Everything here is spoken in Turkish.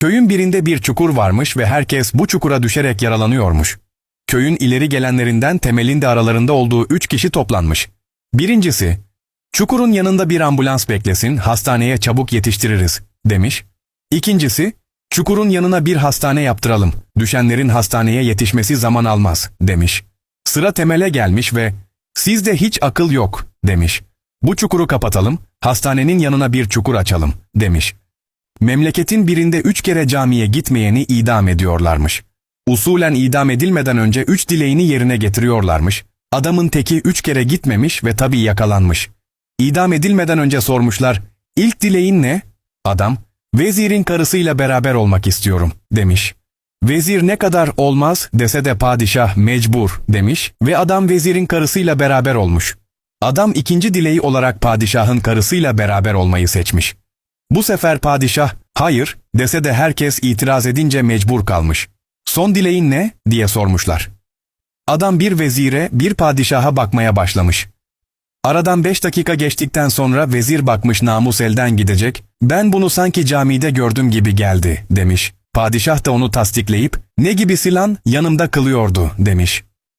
Köyün birinde bir çukur varmış ve herkes bu çukura düşerek yaralanıyormuş. Köyün ileri gelenlerinden temelin de aralarında olduğu üç kişi toplanmış. Birincisi, çukurun yanında bir ambulans beklesin, hastaneye çabuk yetiştiririz, demiş. İkincisi, çukurun yanına bir hastane yaptıralım, düşenlerin hastaneye yetişmesi zaman almaz, demiş. Sıra temele gelmiş ve sizde hiç akıl yok, demiş. Bu çukuru kapatalım, hastanenin yanına bir çukur açalım, demiş. Memleketin birinde üç kere camiye gitmeyeni idam ediyorlarmış. Usulen idam edilmeden önce üç dileğini yerine getiriyorlarmış. Adamın teki üç kere gitmemiş ve tabii yakalanmış. İdam edilmeden önce sormuşlar, ilk dileğin ne? Adam, vezirin karısıyla beraber olmak istiyorum, demiş. Vezir ne kadar olmaz dese de padişah mecbur demiş ve adam vezirin karısıyla beraber olmuş. Adam ikinci dileği olarak padişahın karısıyla beraber olmayı seçmiş. Bu sefer padişah hayır dese de herkes itiraz edince mecbur kalmış. Son dileğin ne diye sormuşlar. Adam bir vezire bir padişaha bakmaya başlamış. Aradan beş dakika geçtikten sonra vezir bakmış namus elden gidecek, ben bunu sanki camide gördüm gibi geldi demiş. Padişah da onu tasdikleyip ne gibisi lan yanımda kılıyordu demiş.